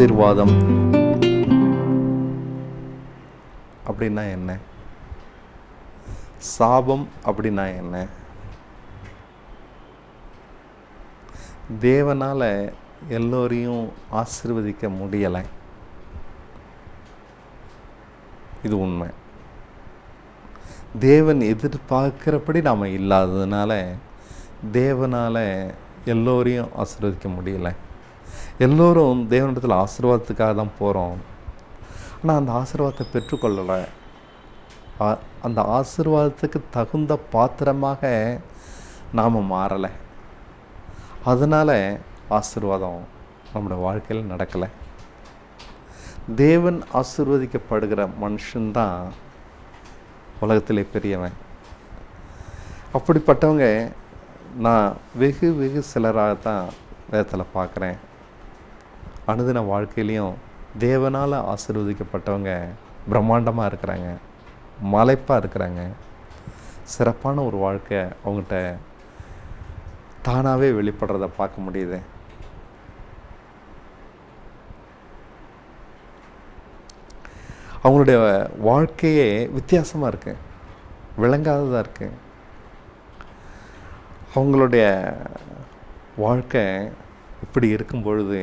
ஆசீர்வாதம். அப்படின்னா என்ன? சாபம் அப்படின்னா என்ன? தேவனால் எல்லோரையும் ஆசிர்வதிக்க முடியலை. இது உண்மை. தேவன் எதிர்பார்க்கிறபடி நாம் இல்லாததுனால தேவனால் எல்லோரையும் ஆசிர்வதிக்க முடியலை. எல்லோரும் தேவனிடத்தில் ஆசீர்வாதத்துக்காக தான் போகிறோம் ஆனால் அந்த ஆசீர்வாதத்தை பெற்றுக்கொள்ளலை. ஆ- அந்த ஆசீர்வாதத்துக்கு தகுந்த பாத்திரமாக நாம் மாறலை. அதனால் ஆசீர்வாதம் நம்மளோட வாழ்க்கையில் நடக்கலை. தேவன் ஆசீர்வதிக்கப்படுகிற மனுஷன்தான் உலகத்திலே பெரியவன். அப்படிப்பட்டவங்க நான் வெகு வெகு சிலராக தான் வேதத்தில் பார்க்குறேன். அனுதின வாழ்க்கையிலையும் தேவனால் ஆசிர்வதிக்கப்பட்டவங்க பிரம்மாண்டமாக இருக்கிறாங்க மலைப்பாக இருக்கிறாங்க. சிறப்பான ஒரு வாழ்க்கை அவங்ககிட்ட தானாகவே வெளிப்படுறத பார்க்க முடியுது. அவங்களுடைய வாழ்க்கையே வித்தியாசமாக இருக்குது விளங்காததாக இருக்குது அவங்களுடைய வாழ்க்கை இப்படி இருக்கும் பொழுது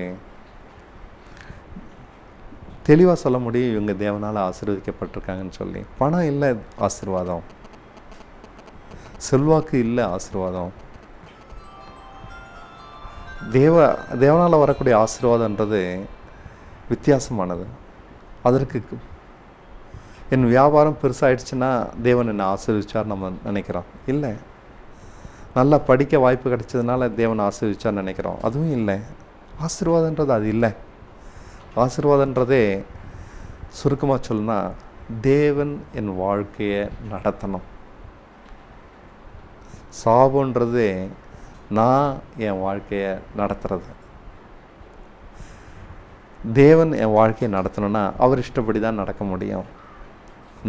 தெளிவாக சொல்ல முடியும் இவங்க தேவனால் ஆசீர்வதிக்கப்பட்டிருக்காங்கன்னு சொல்லி. பணம் இல்லை ஆசீர்வாதம். செல்வாக்கு இல்லை ஆசீர்வாதம். தேவ தேவனால் வரக்கூடிய ஆசீர்வாதன்றது வித்தியாசமானது. அதற்கு என் வியாபாரம் பெருசாகிடுச்சுன்னா தேவன் என்னை ஆசீர்விச்சார் நம்ம நினைக்கிறோம். இல்லை. நல்லா படிக்க வாய்ப்பு கிடைச்சதுனால தேவன் ஆசீர்வதிச்சார்னு நினைக்கிறோம். அதுவும் இல்லை. ஆசீர்வாதன்றது அது இல்லை. ஆசீர்வாதன்றதே சுருக்கமாக சொல்லுனா தேவன் என் வாழ்க்கையை நடத்தணும். சாபன்றது நான் என் வாழ்க்கையை நடத்துறது. தேவன் என் வாழ்க்கையை நடத்தணும்னா அவர் இஷ்டப்படி தான் நடக்க முடியும்.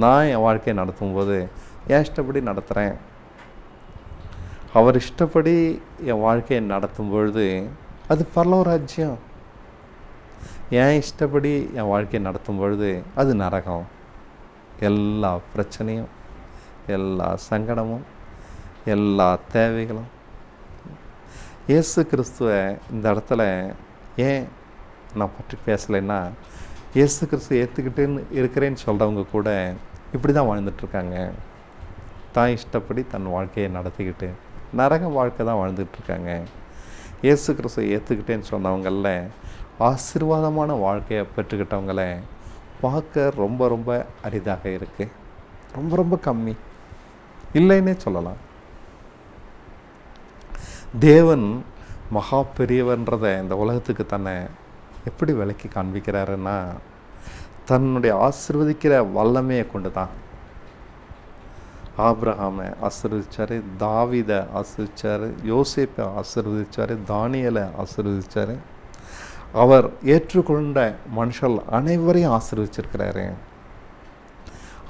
நான் என் வாழ்க்கையை நடத்தும்போது என் இஷ்டப்படி நடத்துகிறேன் அவர் இஷ்டப்படி என் வாழ்க்கையை நடத்தும் பொழுது அது பரலோ ராஜ்யம். என் இஷ்டப்படி என் வாழ்க்கையை நடத்தும் பொழுது அது நரகம். எல்லா பிரச்சனையும் எல்லா சங்கடமும் எல்லா தேவைகளும். இயேசு கிறிஸ்துவை இந்த இடத்துல ஏன் நான் பற்றி பேசலைன்னா இயேசு கிறிஸ்து ஏற்றுக்கிட்டேன்னு இருக்கிறேன்னு சொல்கிறவங்க கூட இப்படி தான் வாழ்ந்துட்டுருக்காங்க. தான் இஷ்டப்படி தன் வாழ்க்கையை நடத்திக்கிட்டு நரக வாழ்க்கை தான் வாழ்ந்துட்டுருக்காங்க. இயேசு கிறிஸ்துவை ஏற்றுக்கிட்டேன்னு சொன்னவங்களில் ஆசீர்வாதமான வாழ்க்கையை பெற்றுக்கிட்டவங்கள பார்க்க ரொம்ப ரொம்ப அரிதாக இருக்குது ரொம்ப ரொம்ப கம்மி. இல்லைன்னே சொல்லலாம். தேவன் மகா பெரியவன்றதை இந்த உலகத்துக்கு தன்னை எப்படி விலைக்கு காண்பிக்கிறாருன்னா தன்னுடைய ஆசீர்வதிக்கிற வல்லமையை கொண்டு தான் ஆப்ரஹாமை ஆசிர்வதிச்சார் தாவிதை ஆசிர்வதிச்சார் யோசேப்பை ஆசிர்வதிச்சார் தானியலை ஆசிர்வதிச்சார். அவர் ஏற்றுக்கொண்ட மனுஷர்கள் அனைவரையும் ஆசீர்வதிச்சிருக்கிறாரு.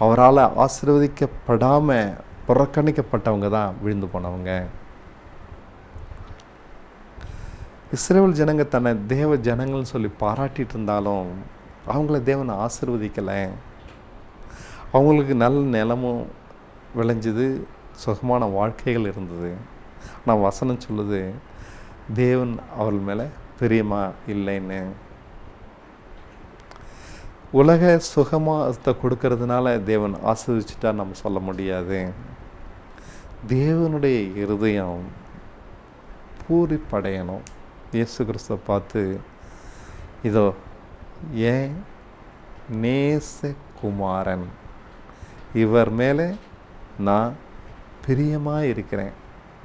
அவரால் ஆசீர்வதிக்கப்படாமல் புறக்கணிக்கப்பட்டவங்க தான் விழுந்து போனவங்க. இஸ்ரேல் ஜனங்க தன்னை தேவ ஜனங்கள்னு சொல்லி பாராட்டிட்டு இருந்தாலும் அவங்கள தேவன் ஆசிர்வதிக்கலை. அவங்களுக்கு நல்ல நிலமும் விளைஞ்சது சுகமான வாழ்க்கைகள் இருந்தது. ஆனால் வசனம் சொல்லுது தேவன் அவள் மேலே தெரியுமா இல்லைன்னு. உலக சுகமாக கொடுக்கறதுனால தேவன் ஆசீர்வதிச்சிட்டா நம்ம சொல்ல முடியாது. தேவனுடைய இருதயம் பூரிப்படையணும். இயேசு கிறிஸ்துவை பார்த்து இதோ ஏன்? நேச குமாரன் இவர் மேலே நான் பிரியமாக இருக்கிறேன்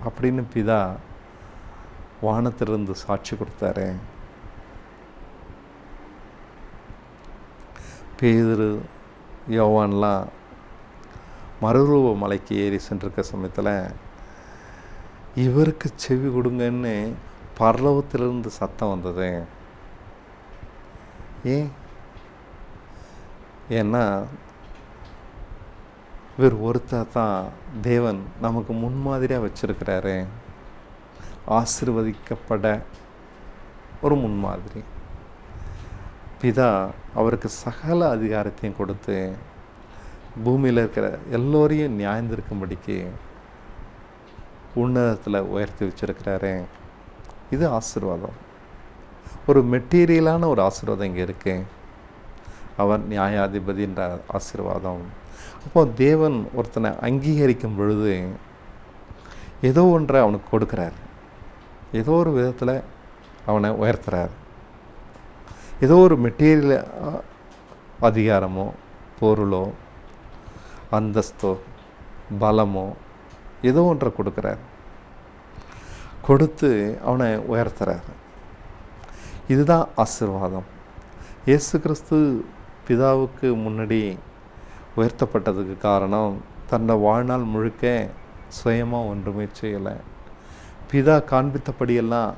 அப்படின்னு பிதா வானத்திலிருந்து சாட்சி கொடுத்தாரு. பேதுரு யோவான்லாம் மறுரூப மலைக்கு ஏறி சென்றிருக்க சமயத்தில் இவருக்கு செவி கொடுங்கன்னு பரலவத்திலிருந்து சத்தம் வந்தது. ஏன்? ஏன்னா இவர் ஒருத்தர் தான் தேவன் நமக்கு முன்மாதிரியாக வச்சுருக்கிறாரு. ஆசிர்வதிக்கப்பட ஒரு முன்மாதிரி. பிதா அவருக்கு சகல அதிகாரத்தையும் கொடுத்து பூமியில் இருக்கிற எல்லோரையும் நியாயந்திருக்கும்படிக்கு உன்னதத்தில் உயர்த்தி வச்சிருக்கிறாரு. இது ஆசீர்வாதம். ஒரு மெட்டீரியலான ஒரு ஆசீர்வாதம் இங்கே இருக்குது அவர் நியாயாதிபதின்ற ஆசீர்வாதம். அப்போ தேவன் ஒருத்தனை அங்கீகரிக்கும் பொழுது ஏதோ ஒன்றை அவனுக்கு கொடுக்குறாரு. ஏதோ ஒரு விதத்தில் அவனை உயர்த்துறார். ஏதோ ஒரு மெட்டீரியல் அதிகாரமோ பொருளோ அந்தஸ்தோ பலமோ ஏதோ ஒன்றை கொடுக்குறார். கொடுத்து அவனை உயர்த்துறார். இதுதான் ஆசீர்வாதம். இயேசு கிறிஸ்து பிதாவுக்கு முன்னாடி உயர்த்தப்பட்டதுக்கு காரணம் தன்னை வாழ்நாள் முழுக்க சுயமாக ஒன்றுமே செய்யலை. பிதா காண்பித்தபடியெல்லாம்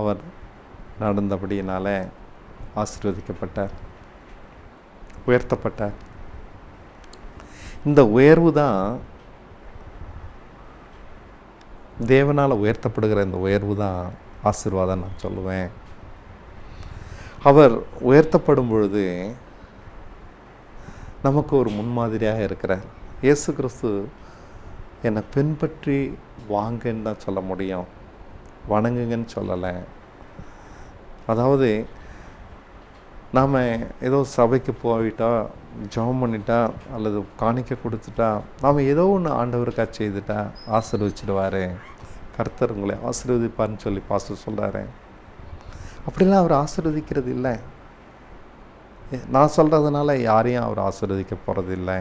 அவர் நடந்தபடியினால ஆசீர்வதிக்கப்பட்டார் உயர்த்தப்பட்டார். இந்த உயர்வு தான் தேவனால் உயர்த்தப்படுகிற இந்த உயர்வு தான் ஆசீர்வாதம் நான் சொல்லுவேன். அவர் உயர்த்தப்படும் பொழுது நமக்கு ஒரு முன்மாதிரியாக இருக்கிறார். இயேசு கிறிஸ்து என்னை பின்பற்றி வாங்கன்னு தான் சொல்ல முடியும். வணங்குங்கன்னு சொல்லலை. அதாவது நாம் ஏதோ சபைக்கு போயிட்டா ஜெபம் பண்ணிட்டா அல்லது காணிக்க கொடுத்துட்டா நாம் ஏதோ ஒன்று ஆண்டவருக்காக செய்துட்டா ஆசீர்வச்சிடுவார். கர்த்தர் உங்களை ஆசீர்வதிப்பார்னு சொல்லி பாஸ்டர் சொல்கிறாரு அப்படிலாம் அவர் ஆசீர்வதிக்கிறது இல்லை. நான் சொல்கிறதுனால யாரையும் அவர் ஆசீர்வதிக்க போகிறது இல்லை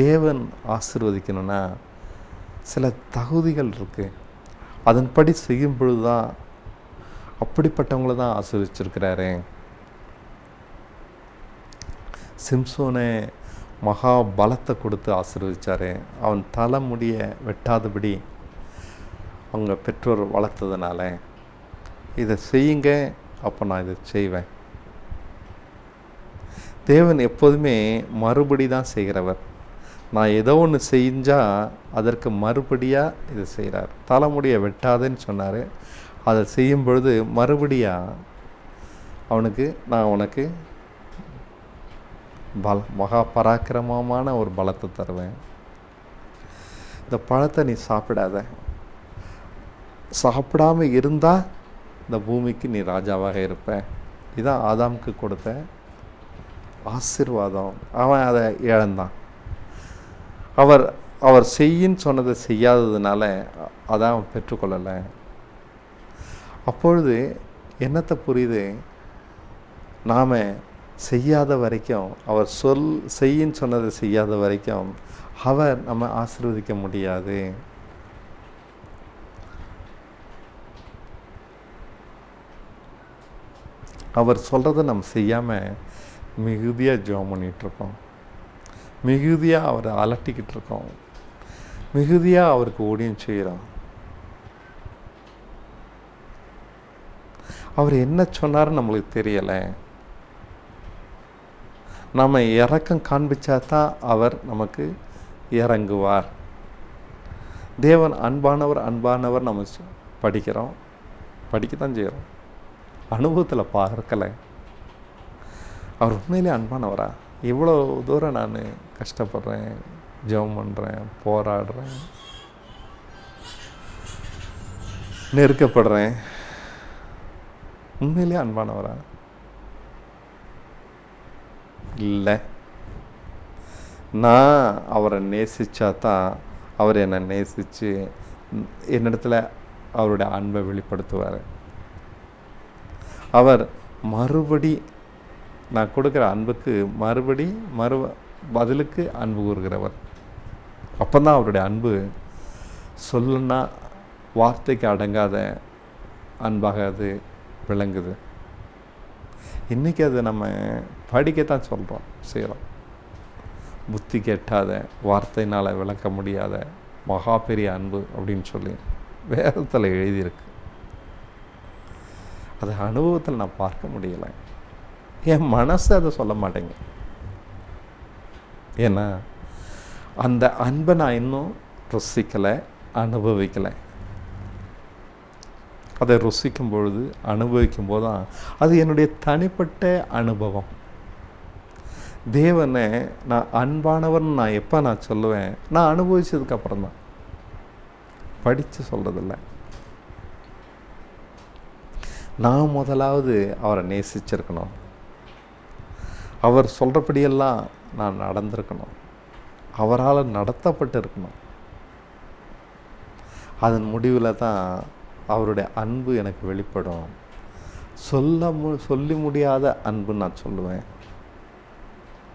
தேவன் ஆசிர்வதிக்கணும்னா சில தகுதிகள் இருக்குது அதன்படி செய்யும் பொழுது தான் அப்படிப்பட்டவங்கள தான் ஆசீர்வச்சிருக்கிறாரு. சிம்சோனை மகா பலத்தை கொடுத்து ஆசீர்வதிச்சாரு. அவன் தலைமுடிய வெட்டாதபடி அவங்க பெற்றோர் வளர்த்ததுனால இதை செய்யுங்க அப்போ நான் இதை செய்வேன். தேவன் எப்போதுமே மறுபடி தான் செய்கிறவர். நான் ஏதோ ஒன்று செஞ்சால் அதற்கு மறுபடியாக இது செய்கிறார் தலைமுடியை வெட்டாதேன்னு சொன்னார். அதை செய்யும் பொழுது மறுபடியாக அவனுக்கு நான் உனக்கு பல மகா பராக்கிரமமான ஒரு பலத்தை தருவேன். இந்த பழத்தை நீ சாப்பிடாத. சாப்பிடாம இருந்தால் இந்த பூமிக்கு நீ ராஜாவாக இருப்ப. இதான் ஆதாமுக்கு கொடுத்த ஆசிர்வாதம். அவன் அதை இழந்தான். அவர் அவர் செய்யின்னு சொன்னதை செய்யாததுனால அதான் அவன் பெற்றுக்கொள்ளலை. அப்பொழுது என்னத்தை புரியுது? நாம் செய்யாத வரைக்கும் அவர் சொல் செய்யின்னு சொன்னதை செய்யாத வரைக்கும் அவர் நம்ம ஆசீர்வதிக்க முடியாது. அவர் சொல்கிறத நம்ம செய்யாமல் மிகுதியாக ஜோம் பண்ணிகிட்ருக்கோம் மிகுதியாக அவரை அலட்டிக்கிட்டு இருக்கோம். மிகுதியாக அவருக்கு ஊழியம் செய்கிறோம் அவர் என்ன சொன்னார்னு நம்மளுக்கு தெரியலை. நம்ம இறக்கம் காண்பிச்சா தான் அவர் நமக்கு இறங்குவார். தேவன் அன்பானவர் அன்பானவர் நம்ம படிக்கிறோம். படிக்க தான் செய்கிறோம் அனுபவத்தில் பார்க்கலை. அவர் உண்மையிலே அன்பானவரா? இவ்வளோ தூரம் நான் கஷ்டப்படுறேன் ஜெபம் பண்ணுறேன் போராடுறேன் நெருக்கப்படுறேன். உண்மையிலே அன்பானவரா? இல்லை. நான் அவரை நேசித்தா தான் அவர் என்னை நேசித்து என்னிடத்துல அவருடைய அன்பை வெளிப்படுத்துவார். அவர் மறுபடி நான் கொடுக்குற அன்புக்கு மறுபடி மறு பதிலுக்கு அன்பு கூறுகிறவர். அப்போ தான் அவருடைய அன்பு சொல்லுன்னா வார்த்தைக்கு அடங்காத அன்பாக அது விளங்குது. இன்றைக்கி அது நம்ம படிக்கத்தான் சொல்கிறோம் செய்கிறோம் புத்தி கெட்டாத வார்த்தையினால் விளக்க முடியாத மகா பெரிய அன்பு அப்படின்னு சொல்லி வேதத்தில் எழுதியிருக்கு. அது அனுபவத்தில் நான் பார்க்க முடியலை. என் மனசு அதை சொல்ல மாட்டேங்க. ஏன்னா அந்த அன்பை நான் இன்னும் ருசிக்கலை அனுபவிக்கலை. அதை ருசிக்கும் பொழுது அனுபவிக்கும் போது தான் அது என்னுடைய தனிப்பட்ட அனுபவம். தேவனை நான் அன்பானவர்னு நான் எப்போ நான் சொல்லுவேன் நான் அனுபவிச்சதுக்கப்புறம் தான். படித்து சொல்கிறதில்ல நான் முதலாவது அவரை நேசிச்சிருக்கணும். அவர் சொல்கிறபடியெல்லாம் நான் நடந்திருக்கணும். அவரால் நடத்தப்பட்டு இருக்கணும் அதன் முடிவில் தான் அவருடைய அன்பு எனக்கு வெளிப்படும். சொல்ல மு சொல்லி முடியாத அன்பு நான் சொல்லுவேன்.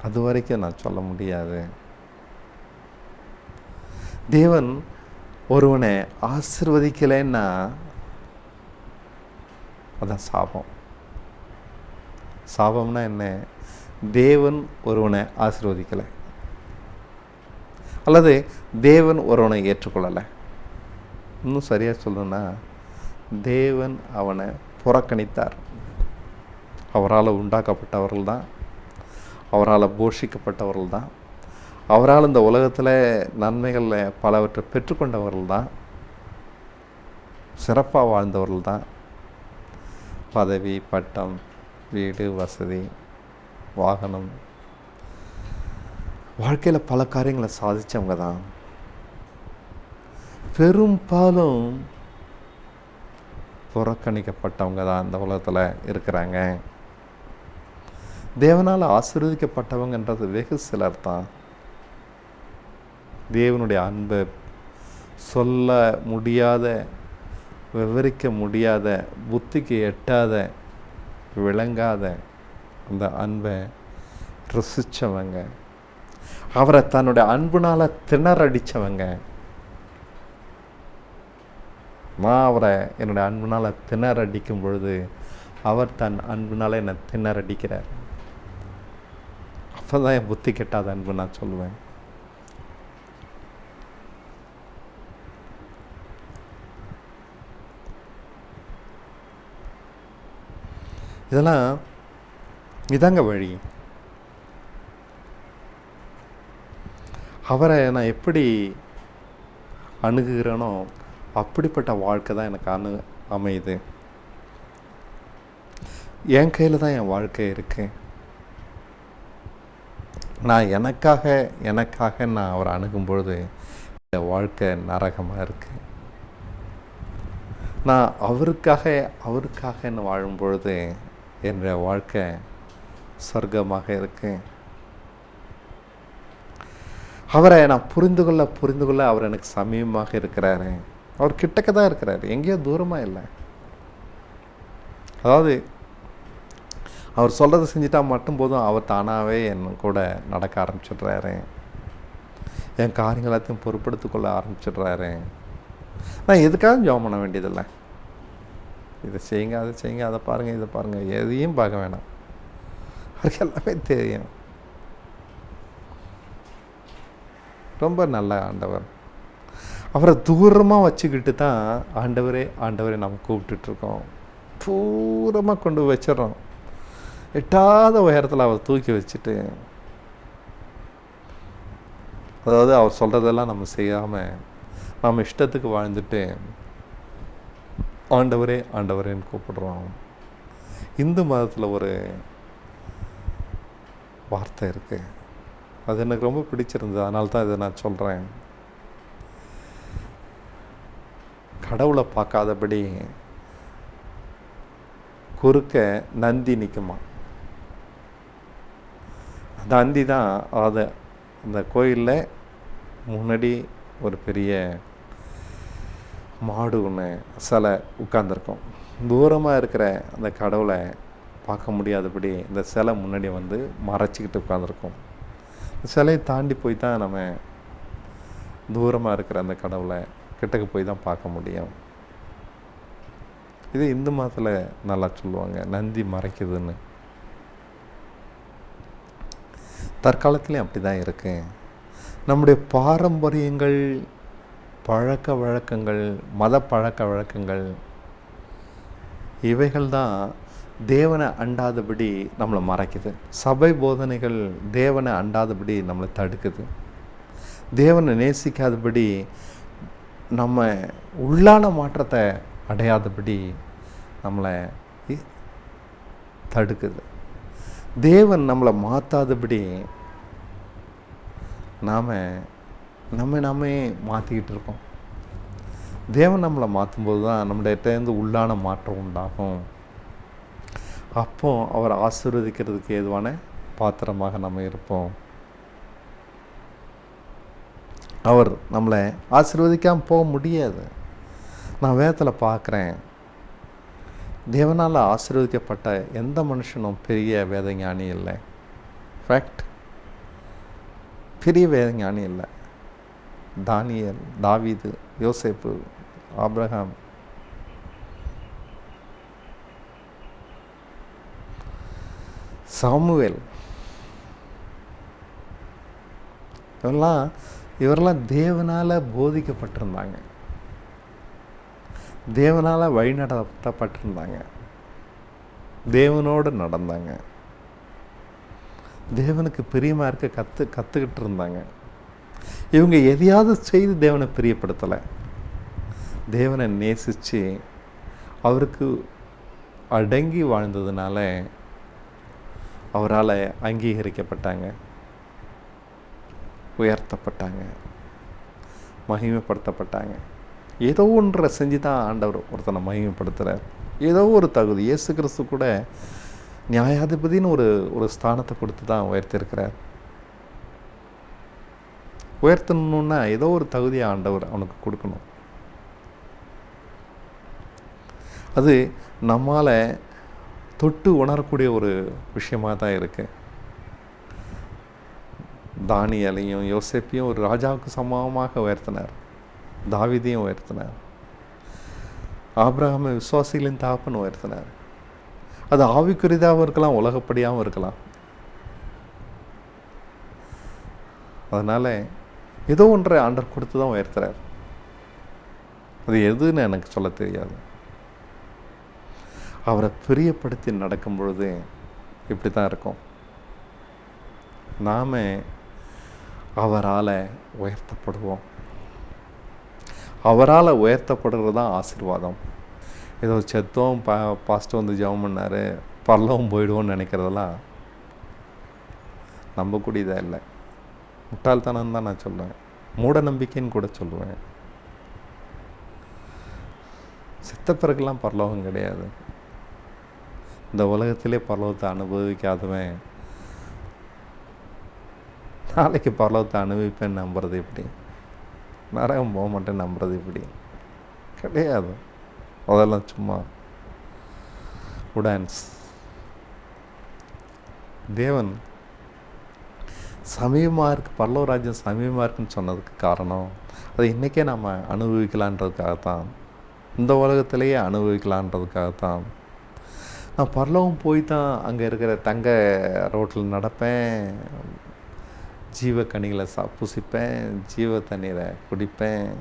அது வரைக்கும் நான் சொல்ல முடியாது. தேவன் ஒருவனை ஆசிர்வதிக்கலைன்னா அதான் சாபம். சாபம்னா என்ன? தேவன் ஒருவனை ஆசிர்வதிக்கலை. அல்லது தேவன் ஒருவனை ஏற்றுக்கொள்ளலை. இன்னும் சரியாக சொல்லணும்னா தேவன் அவனை புறக்கணித்தார். அவரால் உண்டாக்கப்பட்டவர்கள் தான். அவரால் போஷிக்கப்பட்டவர்கள் தான். அவரால் இந்த உலகத்தில் நன்மைகளில் பலவற்றை பெற்றுக்கொண்டவர்கள் தான். சிறப்பாக வாழ்ந்தவர்கள் தான். பதவி பட்டம் வீடு வசதி வாகனம். வாழ்க்கையில் பல காரியங்களை சாதித்தவங்க தான். பெரும்பாலும் புறக்கணிக்கப்பட்டவங்க தான் இந்த உலகத்தில் இருக்கிறாங்க. தேவனால் ஆசீர்வதிக்கப்பட்டவங்கன்றது வெகு சிலர் தான். தேவனுடைய அன்பை சொல்ல முடியாத விவரிக்க முடியாத புத்திக்கு எட்டாத விளங்காத அந்த அன்பை ரசித்தவங்க அவரை தன்னுடைய அன்புனால் திணறடித்தவங்க நான் அவரை என்னுடைய அன்புனால் திணறடிக்கும் பொழுது அவர் தன் அன்புனால் என்னை திணறடிக்கிறார். அப்போ தான் என் புத்தி கெட்டாத அன்பு நான் சொல்லுவேன். இதெல்லாம் இதாங்க வழி. அவரை நான் எப்படி அணுகுகிறேனோ அப்படிப்பட்ட வாழ்க்கை தான் எனக்கு அணு அமையுது. என் கையில் தான் என் வாழ்க்கை இருக்குது நான் எனக்காக எனக்காக நான் அவரை அணுகும் பொழுது என் வாழ்க்கை நரகமாக இருக்குது நான் அவருக்காக அவருக்காக வாழும் பொழுது என்னுடைய வாழ்க்கை சொர்க்கமாக இருக்கு. அவரை நான் புரிந்து கொள்ள புரிந்து கொள்ள அவர் எனக்கு சமீபமாக இருக்கிறாரு. அவர் கிட்டக்க தான் இருக்கிறார். எங்கேயோ தூரமாக இல்லை. அதாவது அவர் சொல்கிறத செஞ்சிட்டா மட்டும் போதும் அவர் தானாகவே என் கூட நடக்க ஆரம்பிச்சிடுறாரு. என் காரியங்கள் எல்லாத்தையும் பொறுப்படுத்திக் கொள்ள ஆரம்பிச்சிடுறாரு. நான் எதுக்காக ஜெபம் பண்ண வேண்டியதில்லை? இதை செய்யுங்க அதை செய்யுங்க அதை பாருங்கள் இதை பாருங்கள் எதையும் பார்க்க வேணாம். அவருக்கு எல்லாமே தெரியும். ரொம்ப நல்ல ஆண்டவர். அவரை தூரமாக வச்சுக்கிட்டு தான் ஆண்டவரே ஆண்டவரே நம்ம கூப்பிட்டுட்ருக்கோம். தூரமாக கொண்டு வச்சிடறோம். எட்டாத உயரத்தில் அவர் தூக்கி வச்சுட்டு அதாவது அவர் சொல்கிறதெல்லாம் நம்ம செய்யாமல் நம்ம இஷ்டத்துக்கு வாழ்ந்துட்டு ஆண்டவரே ஆண்டவரேன்னு கூப்பிடுறோம். இந்து மதத்தில் ஒரு வார்த்தை இருக்குது அது எனக்கு ரொம்ப பிடிச்சிருந்தது. அதனால தான் இதை நான் சொல்கிறேன் கடவுளை பார்க்காதபடி குறுக்க நந்தி நிற்குமா அந்த அந்தி தான் அதை அந்த கோயிலில் முன்னாடி ஒரு பெரிய மாடு ஒன்று சிலை உட்காந்துருக்கும் தூரமாக இருக்கிற அந்த கடவுளை பார்க்க முடியாதபடி இந்த சிலை முன்னாடி வந்து மறைச்சிக்கிட்டு உட்காந்துருக்கும் சிலையை தாண்டி போய் தான் நம்ம தூரமாக இருக்கிற அந்த கடவுளை கிட்டக்க போய் தான் பார்க்க முடியும். இது இந்து மதத்தில் நல்லா சொல்லுவாங்க நந்தி மறைக்குதுன்னு. தற்காலத்துலேயும் அப்படி தான் இருக்கு. நம்முடைய பாரம்பரியங்கள் பழக்க வழக்கங்கள் மத பழக்க வழக்கங்கள் இவைகள் தான் தேவனை அண்டாதபடி நம்மளை மறைக்குது. சபை போதனைகள் தேவனை அண்டாதபடி நம்மளை தடுக்குது. தேவனை நேசிக்காதபடி நம்ம உள்ளான மாற்றத்தை அடையாதபடி நம்மளை தடுக்குது. தேவன் நம்மளை மாற்றாதபடி நாம் நம்ம நாமே மாற்றிக்கிட்டு இருக்கோம். தேவன் நம்மளை மாற்றும்போது தான் நம்மகிட்டேருந்து உள்ளான மாற்றம் உண்டாகும். அப்போ அவர் ஆசீர்வதிக்கிறதுக்கு ஏதுவான பாத்திரமாக நம்ம இருப்போம். அவர் நம்மளை ஆசீர்வதிக்காமல் போக முடியாது. நான் வேதத்தில் பார்க்குறேன். தேவனால் ஆசீர்வதிக்கப்பட்ட எந்த மனுஷனும் பெரிய வேதஞானி இல்லை. ஃபேக்ட் பெரிய வேதஞானி இல்லை. தானியல் தாவீது யோசேப்பு ஆப்ரஹாம் சாமுவேல். இவரெல்லாம் இவரெல்லாம் தேவனால் போதிக்கப்பட்டிருந்தாங்க. தேவனால் வழிநடத்தப்பட்டிருந்தாங்க. தேவனோடு நடந்தாங்க. தேவனுக்கு பிரியமாக இருக்க கற்று கற்றுக்கிட்டு இருந்தாங்க இவங்க எதையாவது செய்து தேவனை பிரியப்படுத்தலை. தேவனை நேசித்து அவருக்கு அடங்கி வாழ்ந்ததுனால அவரால் அங்கீகரிக்கப்பட்டாங்க. உயர்த்தப்பட்டாங்க. மகிமைப்படுத்தப்பட்டாங்க. ஏதோ ஒன்றை செஞ்சு தான் ஆண்டவர் ஒருத்தனை மகிமைப்படுத்துகிறார் ஏதோ ஒரு தகுதி. இயேசு கிறிஸ்து கூட நியாயாதிபதின்னு ஒரு ஒரு ஸ்தானத்தை கொடுத்து தான் உயர்த்திருக்கிறார். உயர்த்தணுன்னா ஏதோ ஒரு தகுதியை ஆண்டவர் அவனுக்கு கொடுக்கணும். அது நம்மால் தொட்டு உணரக்கூடிய ஒரு விஷயமாக தான் இருக்குது தானியலையும் யோசேப்பையும் ஒரு ராஜாவுக்கு சமமாக உயர்த்தினார். தாவிதையும் உயர்த்தினார். ஆபிரகாமை விசுவாசிகளின் தாப்பன் உயர்த்தினார். அது ஆவிக்குரிதாகவும் இருக்கலாம் உலகப்படியாகவும் இருக்கலாம். அதனால் ஏதோ ஒன்றை ஆண்டர் கொடுத்து தான் உயர்த்துறார். அது எதுன்னு எனக்கு சொல்ல தெரியாது. அவரை பிரியப்படுத்தி நடக்கும் பொழுது இப்படி தான் இருக்கும். நாம் அவரால் உயர்த்தப்படுவோம். அவரால் உயர்த்தப்படுறது தான் ஆசீர்வாதம். ஏதோ செத்தோம் பா பாஸ்ட்டும் வந்து ஜெபம் பண்ணார் பரலவும் போயிடுவோம்னு நினைக்கிறதெல்லாம் நம்பக்கூடியதாக இல்லை. முட்டாள்தனம் தான் நான் சொல்லுவேன் மூட நம்பிக்கைன்னு கூட சொல்லுவேன். செத்த பிறகுலாம் பரலோகம் கிடையாது. இந்த உலகத்திலே பரலோகத்தை அனுபவிக்காதவன். நாளைக்கு பரலோகத்தை அனுபவிப்பேன் நம்புறது எப்படி? நரகம் போக மாட்டேன் நம்புறது எப்படி? கிடையாது. அதெல்லாம் சும்மா உடான்ஸ் தேவன் சமீபமாக இருக்கு பல்லவ ராஜ்யம் சமீபமாக இருக்குன்னு சொன்னதுக்கு காரணம் அது இன்றைக்கே நம்ம அனுபவிக்கலான்றதுக்காகத்தான். இந்த உலகத்திலேயே அனுபவிக்கலான்றதுக்காகத்தான். நான் பரலோகம் போய் தான் அங்கே இருக்கிற தங்க ரோட்டில் நடப்பேன். ஜீவ கனிகளை சா புசிப்பேன். ஜீவ தண்ணீரை குடிப்பேன்.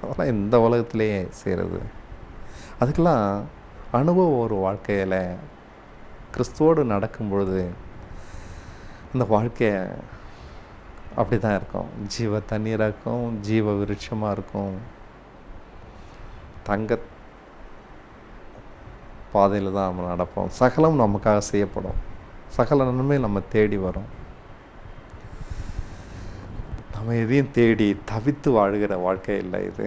அதெல்லாம் இந்த உலகத்திலேயே செய்கிறது அதுக்கெல்லாம் அனுபவம் ஒரு வாழ்க்கையில் கிறிஸ்துவோடு நடக்கும் பொழுது அந்த வாழ்க்கையை அப்படி தான் இருக்கும். ஜீவ தண்ணீராக இருக்கும் ஜீவ விருட்சமாக இருக்கும். தங்க பாதையில் தான் நம்ம நடப்போம். சகலம் நமக்காக செய்யப்படும். சகல நன்மை நம்ம தேடி வரும். நம்ம எதையும் தேடி தவித்து வாழ்கிற வாழ்க்கை இல்லை இது.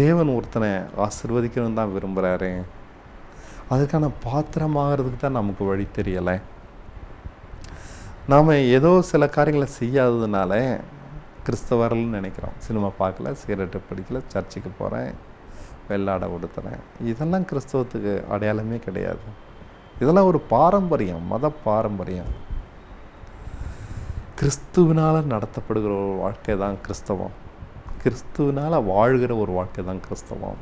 தேவன் ஒருத்தனை ஆசிர்வதிக்கணும்னு தான் விரும்புகிறாரு அதுக்கான பாத்திரமாகிறதுக்கு தான் நமக்கு வழி தெரியலை. நாம் ஏதோ சில காரியங்களை செய்யாததுனால கிறிஸ்தவர்கள்னு நினைக்கிறோம். சினிமா பார்க்கல சிகரெட்டு பிடிக்கல சர்ச்சுக்கு போகிறேன் வெள்ளாடை உடுத்துறேன். இதெல்லாம் கிறிஸ்தவத்துக்கு அடையாளமே கிடையாது. இதெல்லாம் ஒரு பாரம்பரியம் மத பாரம்பரியம். கிறிஸ்துவினால் நடத்தப்படுகிற ஒரு வாழ்க்கை தான் கிறிஸ்தவம். கிறிஸ்துவினால் வாழ்கிற ஒரு வாழ்க்கை தான் கிறிஸ்தவம்.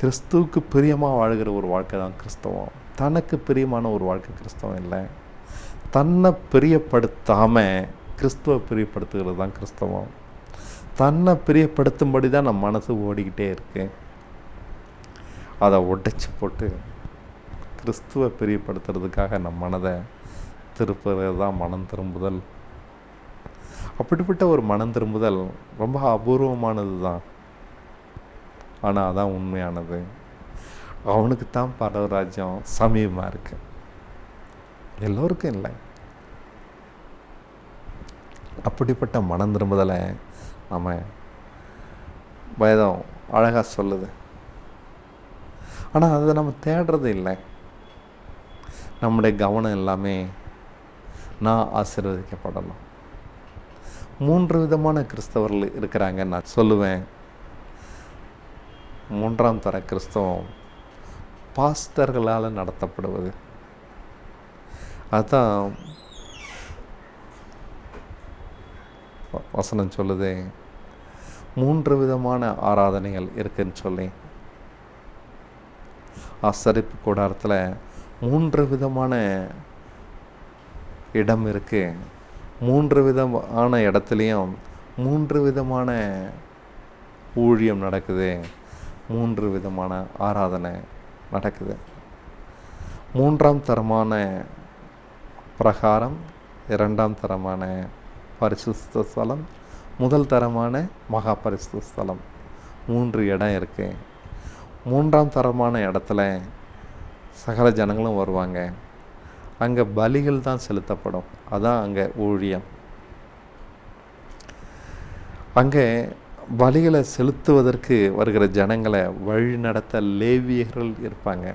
கிறிஸ்துவுக்கு பிரியமாக வாழ்கிற ஒரு வாழ்க்கை தான் கிறிஸ்தவம். தனக்கு பிரியமான ஒரு வாழ்க்கை கிறிஸ்தவம் இல்லை. தன்னை பிரியப்படுத்தாமல் கிறிஸ்துவை பிரியப்படுத்துகிறது தான் கிறிஸ்தவம். தன்னை பிரியப்படுத்தும்படி தான் நம்ம மனசு ஓடிக்கிட்டே இருக்கு அதை உடைச்சி போட்டு கிறிஸ்துவை பிரியப்படுத்துறதுக்காக நம் மனதை திருப்புறது தான் மனம் திரும்புதல். அப்படிப்பட்ட ஒரு மனம் திரும்புதல் ரொம்ப அபூர்வமானது தான். ஆனால் அதான் உண்மையானது. அவனுக்கு தான் பரவராஜ்யம் சமீபமாக இருக்கு. எல்லோருக்கும் இல்லை. அப்படிப்பட்ட மனம் திரும்புதலை நம்ம வேதம் அழகாக சொல்லுது. ஆனால் அதை நம்ம தேடுறது இல்லை. நம்முடைய கவனம் எல்லாமே நான் ஆசீர்வதிக்கப்படணும். மூன்று விதமான கிறிஸ்தவர்கள் இருக்கிறாங்க. நான் சொல்லுவேன். மூன்றாம் தர கிறிஸ்தவம் பாஸ்டர்களால் நடத்தப்படுவது. அதுதான் வசனம் சொல்லுது. மூன்று விதமான ஆராதனைகள் இருக்குன்னு சொல்லி. ஆசரிப்பு கூடாரத்தில் மூன்று விதமான இடம் இருக்கு. மூன்று விதமான இடத்துலையும் மூன்று விதமான ஊழியம் நடக்குது. மூன்று விதமான ஆராதனை நடக்குது. மூன்றாம் தரமான பிரகாரம் இரண்டாம் தரமான பரிசுத்த ஸ்தலம் முதல் தரமான மகா பரிசுத்த ஸ்தலம் மூன்று இடம் இருக்கு. மூன்றாம் தரமான இடத்துல சகல ஜனங்களும் வருவாங்க. அங்கே பலிகள் தான் செலுத்தப்படும். அதான் அங்கே ஊழியம். அங்கே பலிகளை செலுத்துவதற்கு வருகிற ஜனங்களை வழிநடத்த லேவியர்கள் இருப்பாங்க.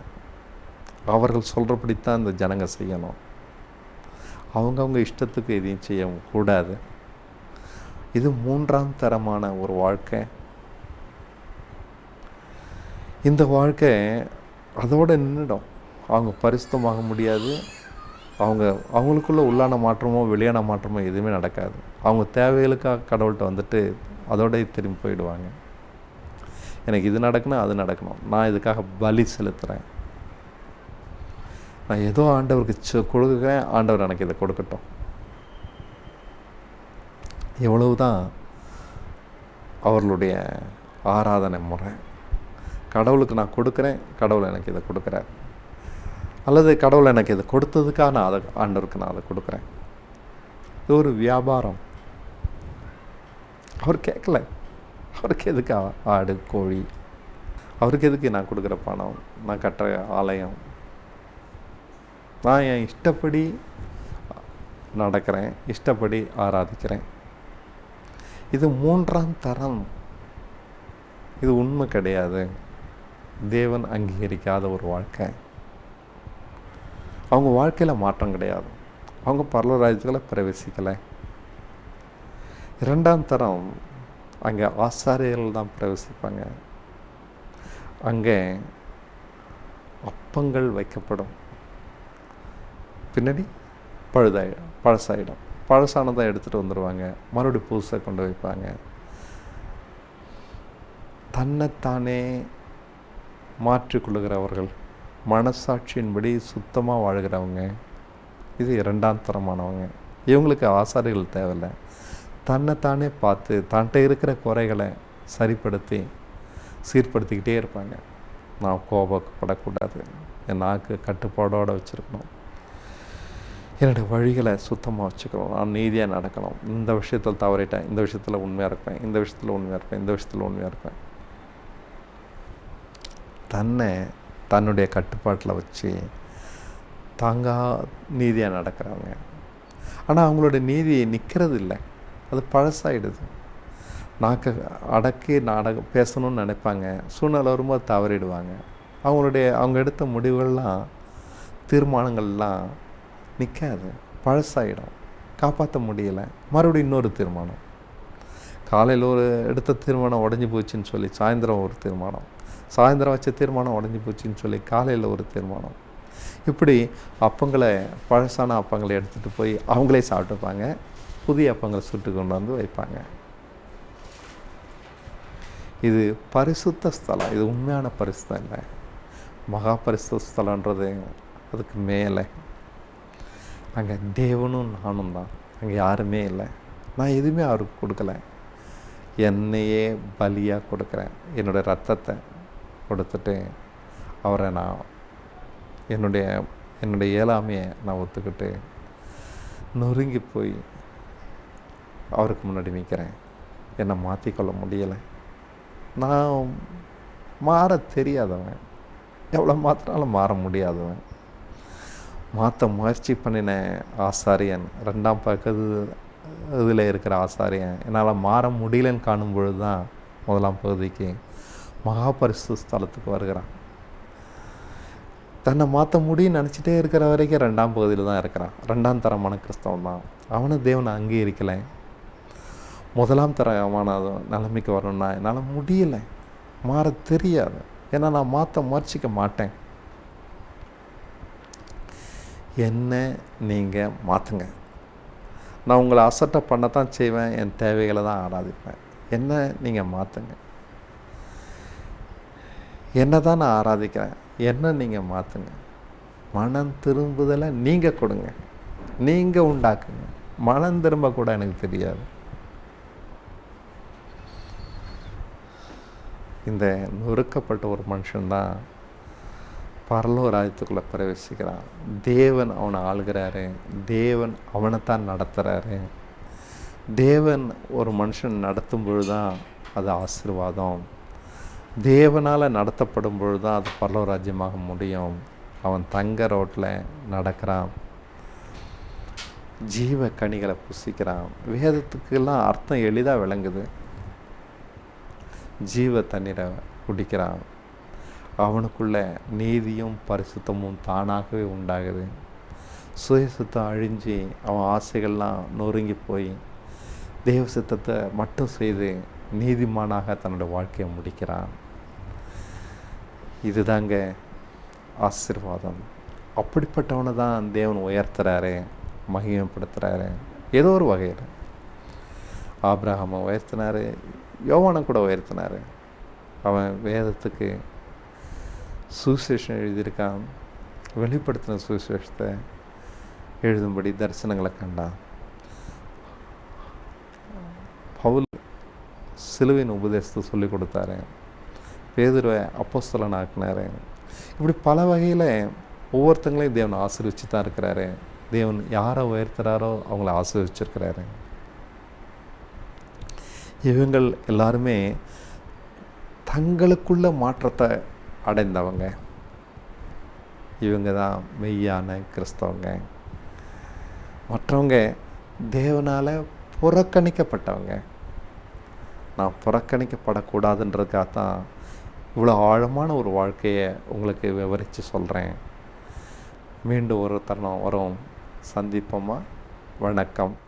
அவர்கள் சொல்கிறபடித்தான் இந்த ஜனங்க செய்யணும். அவங்கவுங்க இஷ்டத்துக்கு எதையும் செய்ய கூடாது. இது மூன்றாம் தரமான ஒரு வாழ்க்கை. இந்த வாழ்க்கை அதோட நின்றுடும் அவங்க பரிசுத்தமாக முடியாது. அவங்க அவங்களுக்குள்ள உள்ளான மாற்றமோ வெளியான மாற்றமோ எதுவுமே நடக்காது. அவங்க தேவைகளுக்காக கடவுள்கிட்ட வந்துட்டு அதோடய திரும்பி போயிடுவாங்க. எனக்கு இது நடக்கணும் அது நடக்கணும். நான் இதுக்காக பலி செலுத்துகிறேன் நான் ஏதோ ஆண்டவருக்கு செ- கொடுக்குறேன் ஆண்டவர் எனக்கு இதை கொடுக்கட்டும். எவ்வளவுதான் அவர்களுடைய ஆராதனை முறை. கடவுளுக்கு நான் கொடுக்குறேன் கடவுள் எனக்கு இதை கொடுக்குறார். அல்லது கடவுள் எனக்கு இதை கொடுத்ததுக்காக நான் அதை ஆண்டவருக்கு நான் அதை கொடுக்குறேன். இது ஒரு வியாபாரம். அவர் கேட்கல. அவருக்கு எதுக்கு ஆடு கோழி? அவருக்கு எதுக்கு நான் கொடுக்குற பணம்? நான் கட்டுற ஆலயம்? நான் என் இஷ்டப்படி நடக்கிறேன் இஷ்டப்படி ஆராதிக்கிறேன். இது மூன்றாம் தரம். இது உண்மை கிடையாது. தேவன் அங்கீகரிக்காத ஒரு வாழ்க்கை. அவங்க வாழ்க்கையில் மாற்றம் கிடையாது. அவங்க பரலராஜ்யத்தில் பிரவேசிக்கலை. இரண்டாம் தரம் அங்கே ஆசாரியர்கள் தான் பிரவேசிப்பாங்க. அங்கே அப்பங்கள் வைக்கப்படும். பின்னாடி பழுதாயிடும் பழசாயிடும். பழசானதாக எடுத்துகிட்டு வந்துடுவாங்க மறுபடியும் புதுசாக கொண்டு வைப்பாங்க. தன்னைத்தானே மாற்றிக்கொள்ளுகிறவர்கள் மனசாட்சியின்படி சுத்தமாக வாழ்கிறவங்க இது இரண்டாம் தரமானவங்க. இவங்களுக்கு ஆசாரிகள் தேவையில்லை. தன்னைத்தானே பார்த்து தன்கிட்ட இருக்கிற குறைகளை சரிப்படுத்தி சீர்படுத்திக்கிட்டே இருப்பாங்க. நான் கோபப்படக்கூடாது. என் நாக்கு கட்டுப்பாடோடு வச்சுருக்கணும். என்னுடைய வழிகளை சுத்தமாக வச்சுக்கணும். நான் நீதியாக நடக்கணும். இந்த விஷயத்தில் தவறிட்டேன். இந்த விஷயத்தில் உண்மையாக இருப்பேன். இந்த விஷயத்தில் உண்மையாக இருப்பேன். இந்த விஷயத்தில் உண்மையாக இருப்பேன். தன்னை தன்னுடைய கட்டுப்பாட்டில் வச்சு தாங்கா நீதியாக நடக்கிறவங்க. ஆனால் அவங்களோட நீதி நிற்கிறது இல்லை அது பழசாயிடுது. நாக்க அடக்கி நாடக பேசணும்னு நினைப்பாங்க. சூழ்நிலை வரும்போது தவறிடுவாங்க. அவங்களுடைய அவங்க எடுத்த முடிவுகள்லாம் தீர்மானங்கள்லாம் நிற்காது பழசாயிடும். காப்பாற்ற முடியலை. மறுபடியும் இன்னொரு தீர்மானம். காலையில் ஒரு எடுத்த தீர்மானம் உடஞ்சி போச்சுன்னு சொல்லி சாயந்தரம் ஒரு தீர்மானம். சாயந்தரம் வச்ச தீர்மானம் உடஞ்சி போச்சுன்னு சொல்லி காலையில் ஒரு தீர்மானம். இப்படி அப்பங்களை பழசான அப்பங்களை எடுத்துகிட்டு போய் அவங்களே சாப்பிட்டுப்பாங்க. புதிய அப்பங்களை சுட்டு கொண்டு வந்து வைப்பாங்க. இது பரிசுத்த ஸ்தலம். இது உண்மையான பரிசுத்தம் இல்லை மகா பரிசுத்த ஸ்தலன்றது அதுக்கு மேலே. அங்கே தேவனும் நானும் தான். அங்கே யாருமே இல்லை. நான் எதுவுமே அவருக்கு கொடுக்கல. என்னையே பலியாக கொடுக்குறேன். என்னுடைய ரத்தத்தை கொடுத்துட்டு அவரை நான் என்னுடைய என்னுடைய இயலாமையை நான் ஒத்துக்கிட்டு நொறுங்கி போய் அவருக்கு முன்னாடி நிற்கிறேன். என்னை மாற்றிக்கொள்ள முடியலை. நான் மாற தெரியாதவன். எவ்வளோ மாற்றினாலும் மாற முடியாதவன். மாற்ற முயற்சி பண்ணின ஆசாரியன் ரெண்டாம் பக்கத்து இதில் இருக்கிற ஆசாரியன். என்னால் மாற முடியலன்னு காணும் பொழுது தான் முதலாம் பகுதிக்கு மகாபரிசு ஸ்தலத்துக்கு வருகிறான். தன்னை மாற்ற முடியும்னு நினச்சிட்டே இருக்கிற வரைக்கும் ரெண்டாம் பகுதியில் தான் இருக்கிறான். ரெண்டாம் தரமான கிறிஸ்தவன் தான். அவனை தேவனை அங்கீகரிக்கலை முதலாம் தரமான நிலைமைக்கு வரணும்னா என்னால் முடியலை. மாற தெரியாது. ஏன்னா நான் மாற்ற முயற்சிக்க மாட்டேன். என்ன நீங்கள் மாற்றுங்க நான் உங்களை அசட்டை பண்ண தான் செய்வேன். என் தேவைகளை தான் ஆராதிப்பேன். என்ன நீங்கள் மாற்றுங்க என்ன தான் நான் ஆராதிக்கிறேன். என்ன நீங்கள் மாற்றுங்க மனம் திரும்புதலை நீங்கள் கொடுங்க. நீங்கள் உண்டாக்குங்க. மனம் திரும்ப கூட எனக்கு தெரியாது. இந்த நொறுக்கப்பட்ட ஒரு மனுஷன்தான் பரலோ ராஜ்யத்துக்குள்ளே பிரவேசிக்கிறான். தேவன் அவனை ஆளுகிறாரு. தேவன் அவனைத்தான் நடத்துகிறாரு தேவன் ஒரு மனுஷன் நடத்தும் பொழுது தான் அது ஆசீர்வாதம். தேவனால் நடத்தப்படும் பொழுது தான் அது பரலோ ராஜ்யமாக முடியும். அவன் தங்க ரோட்டில் நடக்கிறான். ஜீவ கனிகளை புசிக்கிறான். வேதத்துக்கெல்லாம் அர்த்தம் எளிதாக விளங்குது. ஜீவ தண்ணீரை குடிக்கிறான். அவனுக்குள்ள நீதியும் பரிசுத்தமும் தானாகவே உண்டாகுது. சுயசுத்தம் அழிஞ்சு அவன் ஆசைகள்லாம் நொறுங்கி போய் தேவ சித்தத்தை மட்டும் செய்து நீதிமானாக தன்னோட வாழ்க்கையை முடிக்கிறான். இதுதாங்க ஆசீர்வாதம். அப்படிப்பட்டவனை தான் தேவன் உயர்த்துறாரு மகிமைப்படுத்துகிறாரு ஏதோ ஒரு வகையில். ஆப்ரஹாமை உயர்த்தினார் யோவானை கூட உயர்த்தினார். அவன் வேதத்துக்கு சுவிசேஷம் எழுதியிருக்கான். வெளிப்படுத்தின சுவிசேஷத்தை எழுதும்படி தரிசனங்களை கண்டான். பவுல் சிலுவின் உபதேசத்தை சொல்லி கொடுத்தாரு. பேதுருவை அப்போஸ்தலன் ஆக்கினாரு இப்படி பல வகையில் ஒவ்வொருத்தங்களையும் தேவன் ஆசீர்வச்சு தான் இருக்கிறாரு. தேவன் யாரை உயர்த்துறாரோ அவங்கள ஆசீர்வச்சிருக்கிறாரு. இவங்கள் எல்லாருமே தங்களுக்குள்ள மாற்றத்தை அடைந்தவங்க. இவங்க தான் மெய்யான கிறிஸ்தவங்க. மற்றவங்க தேவனால் புறக்கணிக்கப்பட்டவங்க. நான் புறக்கணிக்கப்படக்கூடாதுன்றதுக்காக தான் இவ்வளோ ஆழமான ஒரு வாழ்க்கையை உங்களுக்கு விவரித்து சொல்கிறேன் மீண்டும் ஒரு தருணம் வரும். சந்திப்போமா? வணக்கம்.